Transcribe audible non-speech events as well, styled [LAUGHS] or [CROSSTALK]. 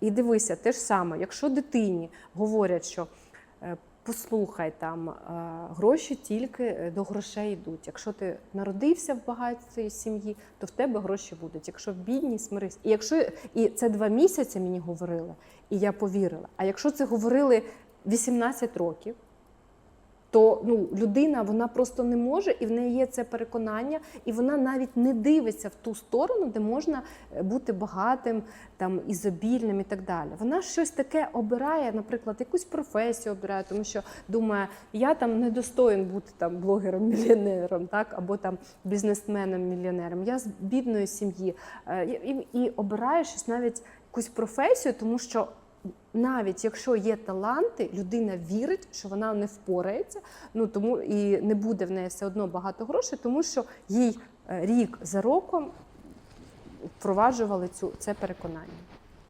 І дивися, те ж саме, якщо дитині говорять, що е, послухай, там е, гроші тільки е, до грошей йдуть. Якщо ти народився в багатій сім'ї, то в тебе гроші будуть. Якщо в бідній, смирись. І якщо і це два місяці мені говорили, і я повірила. А якщо це говорили 18 років, то ну, людина вона просто не може, і в неї є це переконання, і вона навіть не дивиться в ту сторону, де можна е, бути багатим, там ізобільним і так далі. Вона щось таке обирає, наприклад, якусь професію обирає, тому що думає, я там не достоїн бути там блогером-мільйонером, [LAUGHS] так або там бізнесменом-мільйонером. Я з бідної сім'ї Е, і, і, і обирає щось навіть якусь професію, тому що навіть якщо є таланти, людина вірить, що вона не впорається, ну тому і не буде в неї все одно багато грошей, тому що їй е, рік за роком впроваджували цю це переконання.